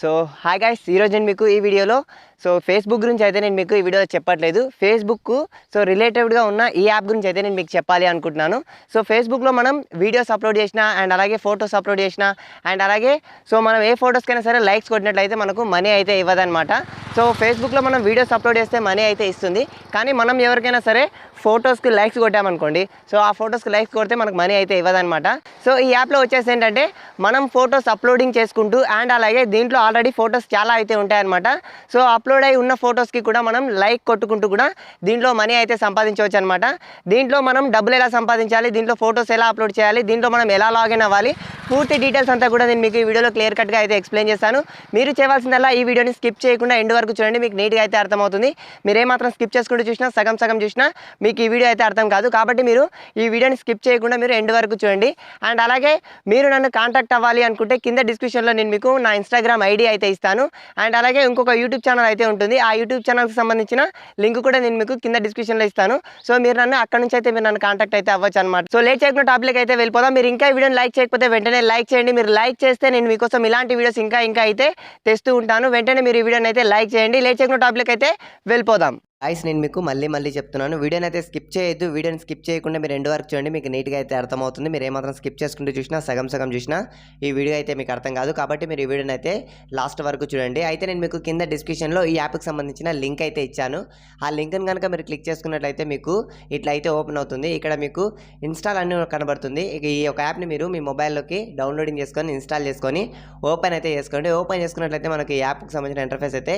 So hi guys ఈరోజు నేను మీకు ఈ వీడియోలో సో ఫేస్బుక్ గురించి అయితే నేను మీకు ఈ వీడియోలో చెప్పట్లేదు. ఫేస్బుక్ సో రిలేటెడ్గా ఉన్న ఈ యాప్ గురించి అయితే నేను మీకు చెప్పాలి అనుకుంటున్నాను. సో ఫేస్బుక్లో మనం వీడియోస్ అప్లోడ్ చేసిన అండ్ అలాగే ఫొటోస్ అప్లోడ్ చేసిన అండ్ అలాగే సో మనం ఏ ఫొటోస్కైనా సరే లైక్స్ కొట్టినట్లయితే మనకు మనీ అయితే ఇవ్వదనమాట సో ఫేస్బుక్లో మనం వీడియోస్ అప్లోడ్ చేస్తే మనీ అయితే ఇస్తుంది. కానీ మనం ఎవరికైనా సరే ఫొటోస్కి లైక్స్ కొట్టామనుకోండి సో ఆ ఫొటోస్కి లైక్స్ కొడితే మనకు మనీ అయితే ఇవ్వదనమాట సో ఈ యాప్లో వచ్చేసి ఏంటంటే మనం ఫొటోస్ అప్లోడింగ్ చేసుకుంటూ అండ్ అలాగే దీంట్లో ఆల్రెడీ ఫొటోస్ చాలా అయితే ఉంటాయన్నమాట. సో అప్లోడ్ అయి ఉన్న ఫొటోస్కి కూడా మనం లైక్ కొట్టుకుంటూ కూడా దీంట్లో మనీ అయితే సంపాదించవచ్చు అనమాట దీంట్లో మనం డబ్బులు ఎలా సంపాదించాలి దీంట్లో ఫొటోస్ ఎలా అప్లోడ్ చేయాలి దీంట్లో మనం ఎలా లాగిన్ అవ్వాలి పూర్తి డీటెయిల్స్ అంతా కూడా నేను మీకు ఈ వీడియోలో క్లియర్ కట్గా అయితే ఎక్స్ప్లెయిన్ చేస్తాను. మీరు చేయాల్సిందల్లా ఈ వీడియోని స్కిప్ చేయకుండా ఎండ్ వరకు చూడండి మీకు నీట్గా అయితే అర్థమవుతుంది. మీరు ఏమాత్రం స్కిప్ చేసుకుంటూ చూసినా సగం సగం చూసినా మీకు ఈ వీడియో అయితే అర్థం కాదు. కాబట్టి మీరు ఈ వీడియోని స్కిప్ చేయకుండా మీరు ఎండ్ వరకు చూడండి. అండ్ అలాగే మీరు నన్ను కాంటాక్ట్ అవ్వాలి అనుకుంటే కింద డిస్క్రిప్షన్లో నేను మీకు నా ఇన్స్టాగ్రామ్ ఐడి ఐడి అయితే ఇస్తాను. అండ్ అలాగే ఇంకొక యూట్యూబ్ ఛానల్ అయితే ఉంటుంది. ఆ యూట్యూబ్ ఛానల్కి సంబంధించిన లింక్ కూడా నేను మీకు కింద డిస్క్రిప్షన్లో ఇస్తాను. సో మీరు నన్ను అక్కడ నుంచి అయితే మీరు నన్ను కాంటాక్ట్ అయితే అవ్వచ్చు అనమాట సో లేట్ చేయకుండా టాపిక్ అయితే వెళ్ళిపోదాం. మీరు ఇంకా ఈ వీడియోని లైక్ చేయకపోతే వెంటనే లైక్ చేయండి. మీరు లైక్ చేస్తే నేను మీకోసం ఇలాంటి వీడియోస్ ఇంకా ఇంకా అయితే తెస్తూ ఉంటాను. వెంటనే మీరు ఈ వీడియోని అయితే లైక్ చేయండి. లేట్ చేయకుండా టాపిక్ అయితే వెళ్ళిపోదాం. ఐస్ నేను మీకు మళ్ళీ మళ్ళీ చెప్తున్నాను. వీడియోని అయితే స్కిప్ చేయొద్దు. వీడియోని స్కిప్ చేయకుండా మీరు రెండు వరకు చూడండి. మీకు నీట్గా అయితే అర్థమవుతుంది. మీరు ఏమాత్రం స్కిప్ చేసుకుంటూ చూసినా సగం సగం చూసినా ఈ వీడియో అయితే మీకు అర్థం కాదు. కాబట్టి మీరు ఈ వీడియోని అయితే లాస్ట్ వరకు చూడండి. అయితే నేను మీకు కింద డిస్క్రిప్షన్లో ఈ యాప్కి సంబంధించిన లింక్ అయితే ఇచ్చాను. ఆ లింక్ని కనుక మీరు క్లిక్ చేసుకున్నట్లయితే మీకు ఇట్లా అయితే ఓపెన్ అవుతుంది. ఇక్కడ మీకు ఇన్స్టాల్ అని కనబడుతుంది. ఇక ఈ యొక్క యాప్ని మీరు మీ మొబైల్లోకి డౌన్లోడింగ్ చేసుకొని ఇన్స్టాల్ చేసుకొని ఓపెన్ అయితే చేసుకోండి. ఓపెన్ చేసుకున్నట్లయితే మనకి ఈ యాప్కి సంబంధించిన ఇంటర్ఫేస్ అయితే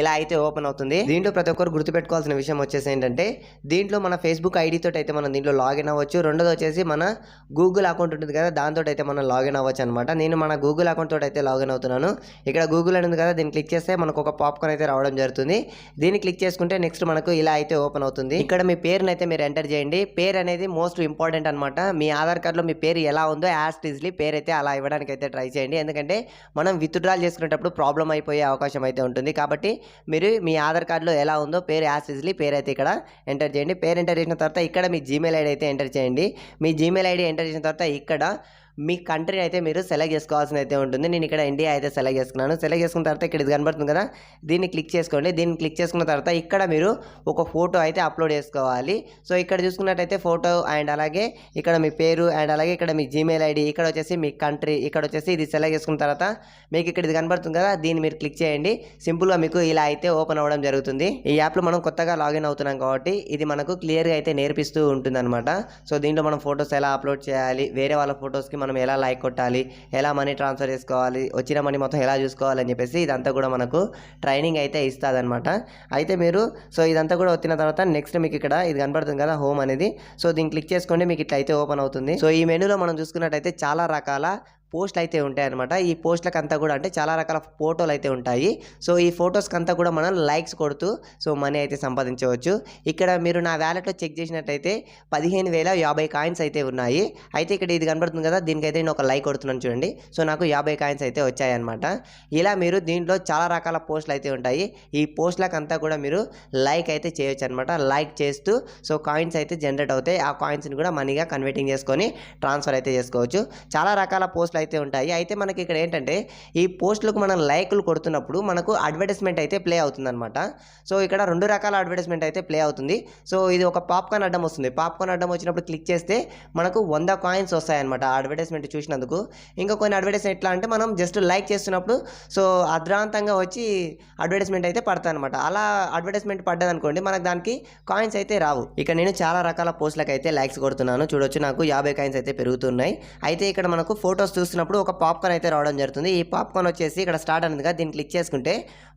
ఇలా అయితే ఓపెన్ అవుతుంది. దీంట్లో ప్రతి ఒక్కరు గుర్తుపెట్టు గుర్తుపెట్టుకోవాల్సిన విషయం వచ్చేసి ఏంటంటే దీంట్లో మన ఫేస్బుక్ ఐడి తోటి అయితే మనం దీంట్లో లాగిన్ అవ్వచ్చు. రెండోది వచ్చేసి మన గూగుల్ అకౌంట్ ఉంటుంది కదా దాంతో అయితే మనం లాగిన్ అవ్వచ్చు అనమాట నేను మన గూగుల్ అకౌంట్ తోటి అయితే లాగిన్ అవుతున్నాను. ఇక్కడ గూగుల్ అని ఉంది కదా దీన్ని క్లిక్ చేస్తే మనకు ఒక పాప్కార్న్ అయితే రావడం జరుగుతుంది. దీన్ని క్లిక్ చేసుకుంటే నెక్స్ట్ మనకు ఇలా అయితే ఓపెన్ అవుతుంది. ఇక్కడ మీ పేరుని అయితే మీరు ఎంటర్ చేయండి. పేరు అనేది మోస్ట్ ఇంపార్టెంట్ అనమాట మీ ఆధార్ కార్డులో మీ పేరు ఎలా ఉందో యాజ్ ఈజ్లీ పేరు అయితే అలా ఇవ్వడానికి అయితే ట్రై చేయండి. ఎందుకంటే మనం విత్డ్రాల్ చేసుకునేటప్పుడు ప్రాబ్లం అయిపోయే అవకాశం అయితే ఉంటుంది. కాబట్టి మీరు మీ ఆధార్ కార్డులో ఎలా ఉందో పేరు యాజ్ ఈజీలీ పేరు అయితే ఇక్కడ ఎంటర్ చేయండి. పేరు ఎంటర్ చేసిన తర్వాత ఇక్కడ మీ జీమెయిల్ ఐడి అయితే ఎంటర్ చేయండి. మీ జీమెయిల్ ఐడి ఎంటర్ చేసిన తర్వాత ఇక్కడ మీ కంట్రీ అయితే మీరు సెలెక్ట్ చేసుకోవాల్సిన అయితే ఉంటుంది. నేను ఇక్కడ ఇండియా అయితే సెలెక్ట్ చేసుకున్నాను. సెలెక్ట్ చేసుకున్న తర్వాత ఇక్కడ ఇది కనబడుతుంది కదా? దీన్ని క్లిక్ చేసుకోండి. దీన్ని క్లిక్ చేసుకున్న తర్వాత ఇక్కడ మీరు ఒక ఫోటో అయితే అప్లోడ్ చేసుకోవాలి. సో ఇక్కడ చూసుకున్నట్టయితే ఫోటో అండ్ అలాగే ఇక్కడ మీ పేరు అండ్ అలాగే ఇక్కడ మీ జీమెయిల్ ఐడి ఇక్కడ వచ్చేసి మీ కంట్రీ ఇక్కడ వచ్చేసి ఇది సెలెక్ట్ చేసుకున్న తర్వాత మీకు ఇక్కడ ఇది కనబడుతుంది కదా? దీన్ని మీరు క్లిక్ చేయండి. సింపుల్గా మీకు ఇలా అయితే ఓపెన్ అవ్వడం జరుగుతుంది. ఈ యాప్లో మనం కొత్తగా లాగిన్ అవుతున్నాం కాబట్టి ఇది మనకు క్లియర్గా అయితే నేర్పిస్తూ ఉంటుంది అనమాట సో దీంట్లో మనం ఫొటోస్ ఎలా అప్లోడ్ చేయాలి? వేరే వాళ్ళ ఫొటోస్కి మనం మనం ఎలా లైక్ కొట్టాలి ఎలా మనీ ట్రాన్స్ఫర్ చేసుకోవాలి వచ్చిన మనీ మొత్తం ఎలా చూసుకోవాలని చెప్పేసి ఇదంతా కూడా మనకు ట్రైనింగ్ అయితే ఇస్తుందన్నమాట. అయితే మీరు సో ఇదంతా కూడా వచ్చిన తర్వాత నెక్స్ట్ మీకు ఇక్కడ ఇది కనబడుతుంది కదా హోమ్ అనేది. సో దీన్ని క్లిక్ చేసుకోండి మీకు ఇట్లా అయితే ఓపెన్ అవుతుంది. సో ఈ మెనూలో మనం చూసుకున్నట్టయితే చాలా రకాల పోస్టులు అయితే ఉంటాయన్నమాట. ఈ పోస్టులకు అంతా కూడా అంటే చాలా రకాల ఫోటోలు అయితే ఉంటాయి. సో ఈ ఫొటోస్కి అంతా కూడా మనం లైక్స్ కొడుతూ సో మనీ అయితే సంపాదించవచ్చు. ఇక్కడ మీరు నా వ్యాలెట్లో చెక్ చేసినట్టయితే పదిహేను వేల యాభై కాయిన్స్ అయితే ఉన్నాయి. అయితే ఇక్కడ ఇది కనబడుతుంది కదా దీనికైతే నేను ఒక లైక్ కొడుతున్నాను చూడండి. సో నాకు యాభై కాయిన్స్ అయితే వచ్చాయన్నమాట. ఇలా మీరు దీంట్లో చాలా రకాల పోస్టులు అయితే ఉంటాయి. ఈ పోస్టులకు అంతా కూడా మీరు లైక్ అయితే చేయొచ్చు అనమాట లైక్ చేస్తూ సో కాయిన్స్ అయితే జనరేట్ అవుతాయి. ఆ కాయిన్స్ని కూడా మనీగా కన్వర్టింగ్ చేసుకొని ట్రాన్స్ఫర్ అయితే చేసుకోవచ్చు. చాలా రకాల పోస్టులు అయితే ఉంటాయి. అయితే మనకి ఇక్కడ ఏంటంటే ఈ పోస్టులకు మనం లైకులు కొడుతున్నప్పుడు మనకు అడ్వర్టైజ్మెంట్ అయితే ప్లే అవుతుందన్నమాట. సో ఇక్కడ రెండు రకాల అడ్వర్టైజ్మెంట్ అయితే ప్లే అవుతుంది. సో ఇది ఒక పాప్కార్న్ అడ్డం వస్తుంది. పాప్కార్న్ అడ్డం వచ్చినప్పుడు క్లిక్ చేస్తే మనకు వంద కాయిన్స్ వస్తాయన్నమాట ఆ అడ్వర్టైజ్మెంట్ చూసినందుకు. ఇంకా కొన్ని అడ్వర్టైజ్మెంట్ ఎట్లా అంటే మనం జస్ట్ లైక్ చేస్తున్నప్పుడు సో అద్రాంతంగా వచ్చి అడ్వర్టైజ్మెంట్ అయితే పడతాయి అనమాట అలా అడ్వర్టైజ్మెంట్ పడ్డదనుకోండి మనకు దానికి కాయిన్స్ అయితే రావు. ఇక నేను చాలా రకాల పోస్టులకు అయితే లైక్స్ కొడుతున్నాను. చూడొచ్చు నాకు యాభై కాయిన్స్ అయితే పెరుగుతున్నాయి. అయితే ఇక్కడ మనకు ఫొటోస్ చూస్తున్నప్పుడు ఒక పాప్కార్న్ అయితే రావడం జరుగుతుంది. ఈ పాప్కార్న్ వచ్చేసి ఇక్కడ స్టార్ట్ అనేది దీన్ని క్లిక్ చేసుకుంటే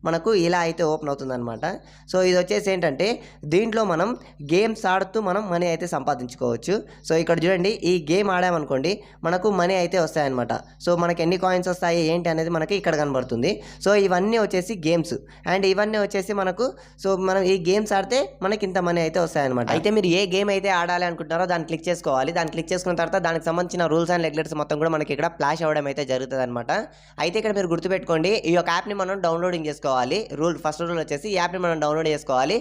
మనకు ఇలా అయితే ఓపెన్ అవుతుంది అనమాట సో ఇది వచ్చేసి ఏంటంటే దీంట్లో మనం గేమ్స్ ఆడుతూ మనం మనీ అయితే సంపాదించుకోవచ్చు. సో ఇక్కడ చూడండి ఈ గేమ్ ఆడామనుకోండి మనకు మనీ అయితే వస్తాయన్నమాట. సో మనకి ఎన్ని కాయిన్స్ వస్తాయి ఏంటి అనేది మనకి ఇక్కడ కనబడుతుంది. సో ఇవన్నీ వచ్చేసి గేమ్స్. అండ్ ఇవన్నీ వచ్చేసి మనకు సో మనం ఈ గేమ్స్ ఆడితే మనకి ఇంత మనీ అయితే వస్తాయన్నమాట. అయితే మీరు ఏ గేమ్ అయితే ఆడాలి అనుకుంటున్నారో దాన్ని క్లిక్ చేసుకోవాలి. దాన్ని క్లిక్ చేసుకున్న తర్వాత దానికి సంబంధించిన రూల్స్ అండ్ రెగ్యులేటర్స్ మొత్తం కూడా మనకి ఇక్కడ ఫ్లాష్ అవ్వడం అయితే జరుగుతుంది అనమాట అయితే ఇక్కడ మీరు గుర్తుపెట్టుకోండి ఈ యొక్క యాప్ని మనం డౌన్లోడింగ్ చేసుకోవాలి. చేసుకోవాలి. రూల్ ఫస్ట్ రూల్ వచ్చేసి ఈ యాప్ని మనం డౌన్లోడ్ చేసుకోవాలి.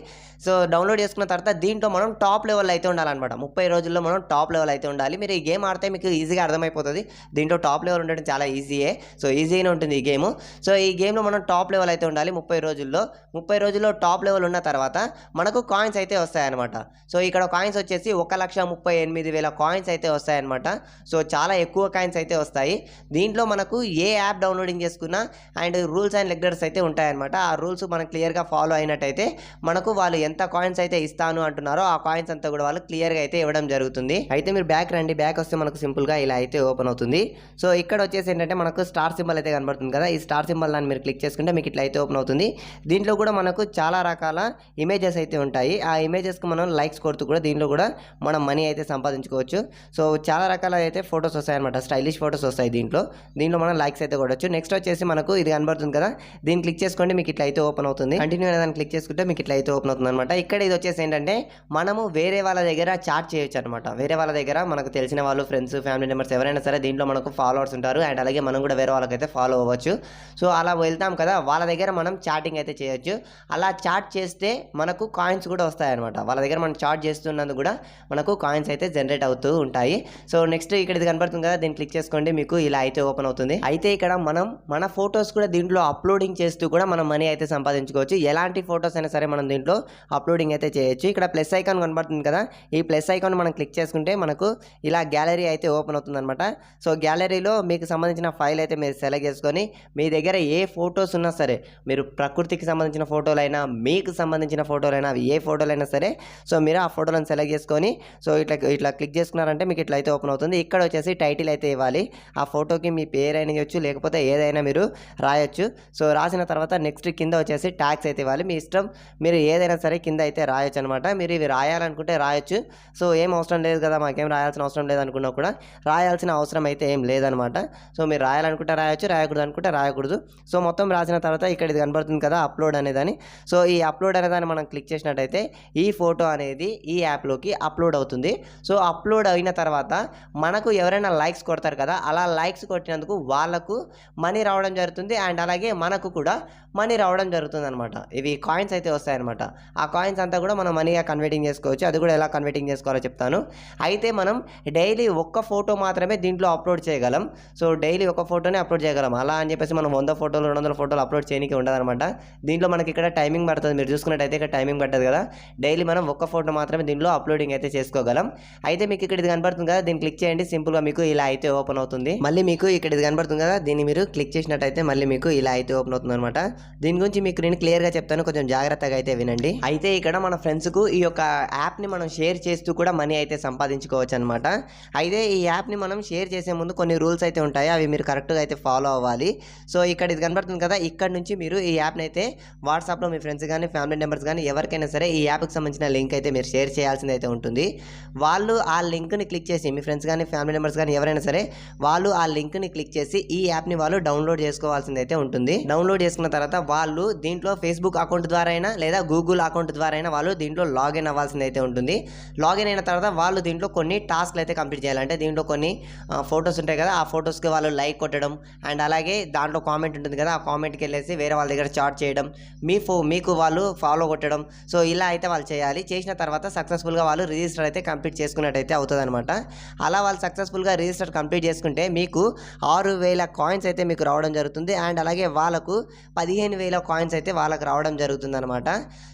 సో డౌన్లోడ్ చేసుకున్న తర్వాత దీంట్లో మనం టాప్ లెవెల్ అయితే ఉండాలన్నమాట. ముప్పై రోజుల్లో మనం టాప్ లెవెల్ అయితే ఉండాలి. మీరు ఈ గేమ్ ఆడితే మీకు ఈజీగా అర్థమైపోతుంది. దీంట్లో టాప్ లెవెల్ ఉండడం చాలా ఈజీయే. సో ఈజీగానే ఉంటుంది ఈ గేమ్. సో ఈ గేమ్లో మనం టాప్ లెవెల్ అయితే ఉండాలి ముప్పై రోజుల్లో. ముప్పై రోజుల్లో టాప్ లెవెల్ ఉన్న తర్వాత మనకు కాయిన్స్ అయితే వస్తాయన్నమాట. సో ఇక్కడ కాయిన్స్ వచ్చేసి ఒక లక్ష ముప్పై ఎనిమిది వేల కాయిన్స్ అయితే వస్తాయన్నమాట. సో చాలా ఎక్కువ కాయిన్స్ అయితే వస్తాయి. దీంట్లో మనకు ఏ యాప్ డౌన్లోడింగ్ చేసుకున్నా అండ్ రూల్స్ అండ్ లెగ్డర్స్ అయితే ఉంటాయన్నమాట. ఆ రూల్స్ మనం క్లియర్గా ఫాలో అయినట్టయితే మనకు వాళ్ళు ఎంత కాయిన్స్ అయితే ఇస్తాను అంటున్నారో ఆ కాయిన్స్ అంతా కూడా వాళ్ళు క్లియర్గా అయితే ఇవ్వడం జరుగుతుంది. అయితే మీరు బ్యాక్ రండి. బ్యాక్ వస్తే మనకు సింపుల్గా ఇలా అయితే ఓపెన్ అవుతుంది. సో ఇక్కడ వచ్చేసి ఏంటంటే మనకు స్టార్ సింబల్ అయితే కనబడుతుంది కదా. ఈ స్టార్ సింబల్ అని మీరు క్లిక్ చేసుకుంటే మీకు ఇట్లా అయితే ఓపెన్ అవుతుంది. దీంట్లో కూడా మనకు చాలా రకాల ఇమేజెస్ అయితే ఉంటాయి. ఆ ఇమేజెస్కి మనం లైక్స్ కొడుతూ కూడా దీంట్లో కూడా మనం మనీ అయితే సంపాదించుకోవచ్చు. సో చాలా రకాల అయితే ఫొటోస్ వస్తాయన్నమాట స్టైలిష్ ఫొటోస్ వస్తాయి దీంట్లో. దీంట్లో మనం లైక్స్ అయితే కొట్టచ్చు. నెక్స్ట్ వచ్చేసి మనకు ఇది కనబడుతుంది కదా. దీన్ని క్లిక్ చేసుకోండి మీకు ఇట్లా అయితే ఓపెన్ అవుతుంది. కంటిన్యూ అనే దాన్ని క్లిక్ చేసుకుంటే మీకు ఇట్లా అయితే ఓపెన్ అవుతుంది అనమాట ఇక్కడ ఇది వచ్చేసి ఏంటంటే మనము వేరే వాళ్ళ దగ్గర చాట్ చేయొచ్చు అనమాట వేరే వాళ్ళ దగ్గర మనకు తెలిసిన వాళ్ళు ఫ్రెండ్స్ ఫ్యామిలీ మెంబర్స్ ఎవరైనా సరే దీంట్లో మనకు ఫాలోవర్స్ ఉంటారు. అండ్ అలాగే మనం కూడా వేరే వాళ్ళకైతే ఫాలో అవ్వచ్చు. సో అలా వెళ్తాం కదా వాళ్ళ దగ్గర మనం చాటింగ్ అయితే చేయొచ్చు. అలా చాట్ చేస్తే మనకు కాయిన్స్ కూడా వస్తాయన్నమాట. వాళ్ళ దగ్గర మనం చాట్ చేస్తున్నందుకు కూడా మనకు కాయిన్స్ అయితే జనరేట్ అవుతూ ఉంటాయి. సో నెక్స్ట్ ఇక్కడ ఇది కనబడుతుంది కదా దీన్ని క్లిక్ చేసుకోండి మీకు ఇలా అయితే ఓపెన్ అవుతుంది. అయితే ఇక్కడ మనం మన ఫొటోస్ కూడా దీంట్లో అప్లోడింగ్ చేస్తూ కూడా మనం మనీ అయితే సంపాదించుకోవచ్చు. ఎలాంటి ఫొటోస్ అయినా సరే మనం దీంట్లో అప్లోడింగ్ అయితే చేయొచ్చు. ఇక్కడ ప్లస్ ఐకాన్ కనబడుతుంది కదా? ఈ ప్లస్ ఐకాన్ మనం క్లిక్ చేసుకుంటే మనకు ఇలా గ్యాలరీ అయితే ఓపెన్ అవుతుంది అనమాట సో గ్యాలరీలో మీకు సంబంధించిన ఫైల్ అయితే మీరు సెలెక్ట్ చేసుకొని మీ దగ్గర ఏ ఫొటోస్ ఉన్నా సరే మీరు ప్రకృతికి సంబంధించిన ఫోటోలైనా మీకు సంబంధించిన ఫోటోలైనా అవి ఏ ఫోటోలైనా సరే సో మీరు ఆ ఫోటోలను సెలెక్ట్ చేసుకొని సో ఇట్లా ఇట్లా క్లిక్ చేసుకున్నారంటే మీకు ఇట్లా అయితే ఓపెన్ అవుతుంది. ఇక్కడ వచ్చేసి టైటిల్ అయితే ఇవ్వాలి. ఆ ఫోటోకి మీ పేరు అయినా ఇవ్వచ్చు లేకపోతే ఏదైనా మీరు రాయొచ్చు. సో రాసిన తర్వాత నెక్స్ట్ కింద వచ్చేసి ట్యాక్స్ అయితే ఇవ్వాలి. మీ ఇష్టం మీరు ఏదైనా సరే కింద అయితే రాయొచ్చు అనమాట మీరు ఇవి రాయాలనుకుంటే రాయొచ్చు. సో ఏం అవసరం లేదు కదా మాకేం రాయాల్సిన అవసరం లేదు అనుకున్నా కూడా రాయాల్సిన అవసరం అయితే ఏం లేదనమాట సో మీరు రాయాలనుకుంటే రాయొచ్చు రాయకూడదు అనుకుంటే రాయకూడదు. సో మొత్తం రాసిన తర్వాత ఇక్కడ ఇది కనబడుతుంది కదా అప్లోడ్ అనేదాన్ని సో ఈ అప్లోడ్ అనేదాన్ని మనం క్లిక్ చేసినట్టయితే ఈ ఫోటో అనేది ఈ యాప్లోకి అప్లోడ్ అవుతుంది. సో అప్లోడ్ అయిన తర్వాత మనకు ఎవరైనా లైక్స్ కొడతారు కదా అలా లైక్స్ కొట్టినందుకు వాళ్ళకు మనీ రావడం జరుగుతుంది. అండ్ అలాగే మనకు కూడా మనీ రావడం జరుగుతుంది అనమాట ఇవి కాయిన్స్ అయితే వస్తాయన్నమాట. ఆ కాయిన్స్ అంతా కూడా మనం మనీగా కన్వర్టింగ్ చేసుకోవచ్చు. అది కూడా ఎలా కన్వర్టింగ్ చేసుకోవాలో చెప్తాను. అయితే మనం డైలీ ఒక్క ఫోటో మాత్రమే దీంట్లో అప్లోడ్ చేయగలం. సో డైలీ ఒక ఫోటోనే అప్లోడ్ చేయగలం. అలా అని చెప్పేసి మనం వంద ఫోటోలు రెండు వందల ఫోటోలు అప్లోడ్ చేయడానికి ఉండదన్నమాట. దీంట్లో మనకి ఇక్కడ టైమింగ్ పడుతుంది. మీరు చూసుకున్నట్టయితే ఇక్కడ టైమింగ్ పడుతుంది కదా. డైలీ మనం ఒక్క ఫోటో మాత్రమే దీంట్లో అప్లోడింగ్ అయితే చేసుకోగలం. అయితే మీకు ఇక్కడ ఇది కనబడుతుంది కదా. దీన్ని క్లిక్ చేయండి. సింపుల్గా మీకు ఇలా అయితే ఓపెన్ అవుతుంది. మళ్ళీ మీకు ఇక్కడ ఇది కనబడుతుంది కదా. దీన్ని మీరు క్లిక్ చేసినట్టయితే మళ్ళీ మీకు ఇలా అయితే ఓపెన్ అవుతుంది అనమాట దీని గురించి మీకు నేను క్లియర్గా చెప్తాను. కొంచెం జాగ్రత్తగా అయితే వినండి. అయితే ఇక్కడ మన ఫ్రెండ్స్కు ఈ యొక్క యాప్ని మనం షేర్ చేస్తూ కూడా మనీ అయితే సంపాదించుకోవచ్చు అనమాట అయితే ఈ యాప్ని మనం షేర్ చేసే ముందు కొన్ని రూల్స్ అయితే ఉంటాయి. అవి మీరు కరెక్ట్గా అయితే ఫాలో అవ్వాలి. సో ఇక్కడ ఇది కనబడుతుంది కదా ఇక్కడ నుంచి మీరు ఈ యాప్ని అయితే వాట్సాప్లో మీ ఫ్రెండ్స్ కానీ ఫ్యామిలీ మెంబర్స్ కానీ ఎవరికైనా సరే ఈ యాప్కి సంబంధించిన లింక్ అయితే మీరు షేర్ చేయాల్సింది అయితే ఉంటుంది. వాళ్ళు ఆ లింక్ని క్లిక్ చేసి మీ ఫ్రెండ్స్ కానీ ఫ్యామిలీ మెంబర్స్ కానీ ఎవరైనా సరే వాళ్ళు ఆ లింక్ని క్లిక్ చేసి ఈ యాప్ని వాళ్ళు డౌన్లోడ్ చేసుకోవాల్సింది అయితే ఉంటుంది. డౌన్లోడ్ చేసుకున్న తర్వాత వాళ్ళు దీంట్లో ఫేస్బుక్ అకౌంట్ ద్వారా అయినా లేదా గూగుల్ అకౌంట్ ద్వారా అయినా వాళ్ళు దీంట్లో లాగిన్ అవ్వాల్సింది అయితే ఉంటుంది. లాగిన్ అయిన తర్వాత వాళ్ళు దీంట్లో కొన్ని టాస్క్లు అయితే కంప్లీట్ చేయాలంటే దీంట్లో కొన్ని ఫొటోస్ ఉంటాయి కదా ఆ ఫొటోస్కి వాళ్ళు లైక్ కొట్టడం అండ్ అలాగే దాంట్లో కామెంట్ ఉంటుంది కదా ఆ కామెంట్కి వెళ్ళేసి వేరే వాళ్ళ దగ్గర చాట్ చేయడం మీ ఫో మీకు వాళ్ళు ఫాలో కొట్టడం. సో ఇలా అయితే వాళ్ళు చేయాలి. చేసిన తర్వాత సక్సెస్ఫుల్గా వాళ్ళు రిజిస్టర్ అయితే కంప్లీట్ చేసుకున్నట్టయితే అవుతుంది అనమాట అలా వాళ్ళు సక్సెస్ఫుల్గా రిజిస్టర్ కంప్లీట్ చేసుకుంటే మీకు ఆరు వేల కాయిన్స్ అయితే మీకు రావడం జరుగుతుంది. అండ్ అలాగే వాళ్ళకు పదిహేను వేల కాయిన్స్ అయితే వాళ్ళకి రావడం జరుగుతుంది అనమాట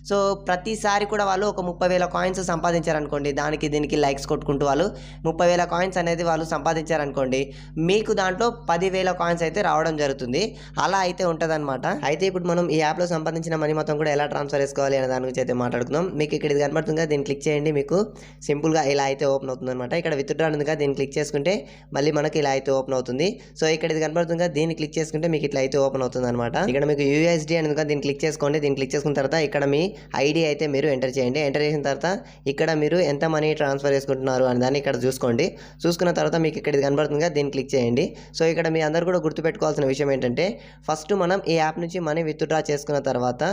సో ప్రతిసారి కూడా వాళ్ళు ఒక ముప్పై వేల కాయిన్స్ సంపాదించారనుకోండి దానికి దీనికి లైక్స్ కొట్టుకుంటూ వాళ్ళు ముప్పై వేల కాయిన్స్ అనేది వాళ్ళు సంపాదించారనుకోండి మీకు దాంట్లో పదివేల కాయిన్స్ అయితే రావడం జరుగుతుంది. అలా అయితే ఉంటుందన్నమాట. అయితే ఇప్పుడు మనం ఈ యాప్లో సంపాదించిన మనీ మొత్తం కూడా ఎలా ట్రాన్స్ఫర్ చేసుకోవాలి అనే దాని గురించి అయితే మాట్లాడుకుందాం. మీకు ఇక్కడ ఇది కనబడుతుంది కదా దీన్ని క్లిక్ చేయండి మీకు. సింపుల్గా ఇలా అయితే ఓపెన్ అవుతుంది అనమాట ఇక్కడ విత్డ్రా ఉందిగా దీన్ని క్లిక్ చేసుకుంటే మళ్ళీ మనకి ఇలా అయితే ఓపెన్ అవుతుంది. సో ఇక్కడ ఇది కనబడుతుంది కదా దీన్ని క్లిక్ చేసుకుంటే మీకు ఇట్లా అయితే ఓపెన్ అవుతుంది అనమాట ఇక్కడ మీకు యూఎస్డి అనేది కూడా దీన్ని క్లిక్ చేసుకోండి. దీన్ని క్లిక్ చేసుకున్న తర్వాత ఇక్కడ మీ ఐడి అయితే మీరు ఎంటర్ చేయండి. ఎంటర్ చేసిన తర్వాత ఇక్కడ మీరు ఎంత మనీ ట్రాన్స్ఫర్ చేసుకుంటున్నారు అని దాన్ని ఇక్కడ చూసుకోండి. చూసుకున్న తర్వాత మీకు ఇక్కడ ఇది కనబడుతుంది కదా దీన్ని క్లిక్ చేయండి. సో ఇక్కడ మీ అందరు కూడా గుర్తుపెట్టుకోవాల్సిన విషయం ఏంటంటే ఫస్ట్ మనం ఈ యాప్ నుంచి మనీ విత్డ్రా చేసుకున్న తర్వాత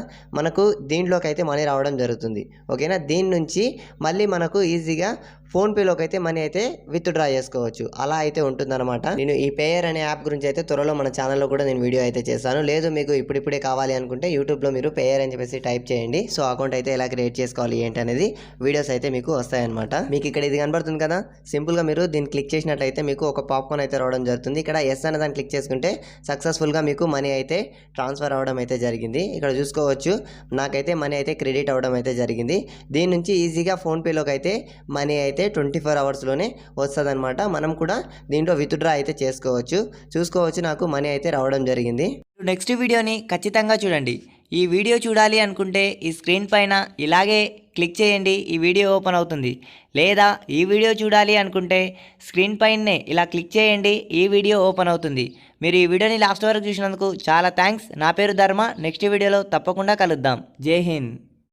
మనకు దీంట్లోకి అయితే మనీ రావడం జరుగుతుంది. ఓకేనా దీని నుంచి మళ్ళీ మనకు ఈజీగా ఫోన్పేలోకి అయితే మనీ అయితే విత్డ్రా చేసుకోవచ్చు. అలా అయితే ఉంటుందన్నమాట. నేను ఈ పేయర్ అనే యాప్ గురించి అయితే త్వరలో మన ఛానల్లో కూడా నేను వీడియో అయితే చేశాను లేదు మీకు ఇప్పుడు కావాలి అనుకుంటే యూట్యూబ్లో మీరు పేయర్ అని చెప్పేసి టైప్ చేయండి. సో అకౌంట్ అయితే ఎలా క్రియేట్ చేసుకోవాలి ఏంటి అనేది వీడియోస్ అయితే మీకు వస్తాయన్నమాట. మీకు ఇక్కడ ఇది కనబడుతుంది కదా? సింపుల్గా మీరు దీన్ని క్లిక్ చేసినట్లయితే మీకు ఒక పాప్కార్న్ అయితే రావడం జరుగుతుంది. ఇక్కడ ఎస్ అనే దాన్ని క్లిక్ చేసుకుంటే సక్సెస్ఫుల్గా మీకు మనీ అయితే ట్రాన్స్ఫర్ అవ్వడం అయితే జరిగింది. ఇక్కడ చూసుకోవచ్చు నాకైతే మనీ అయితే క్రెడిట్ అవ్వడం అయితే జరిగింది. దీని నుంచి ఈజీగా ఫోన్పేలోకి అయితే మనీ అయితే ట్వంటీ ఫోర్ అవర్స్లోనే వస్తుందన్నమాట. మనం కూడా దీంట్లో విత్డ్రా అయితే చేసుకోవచ్చు. చూసుకోవచ్చు నాకు మనీ అయితే రావడం జరిగింది. నెక్స్ట్ వీడియోని ఖచ్చితంగా చూడండి. ఈ వీడియో చూడాలి అనుకుంటే ఈ స్క్రీన్ పైన ఇలాగే క్లిక్ చేయండి ఈ వీడియో ఓపెన్ అవుతుంది. లేదా ఈ వీడియో చూడాలి అనుకుంటే స్క్రీన్ పైనే ఇలా క్లిక్ చేయండి ఈ వీడియో ఓపెన్ అవుతుంది. మీరు ఈ వీడియోని లాస్ట్ వరకు చూసినందుకు చాలా థ్యాంక్స్ నా పేరు ధర్మ. నెక్స్ట్ వీడియోలో తప్పకుండా కలుద్దాం. జై హింద్.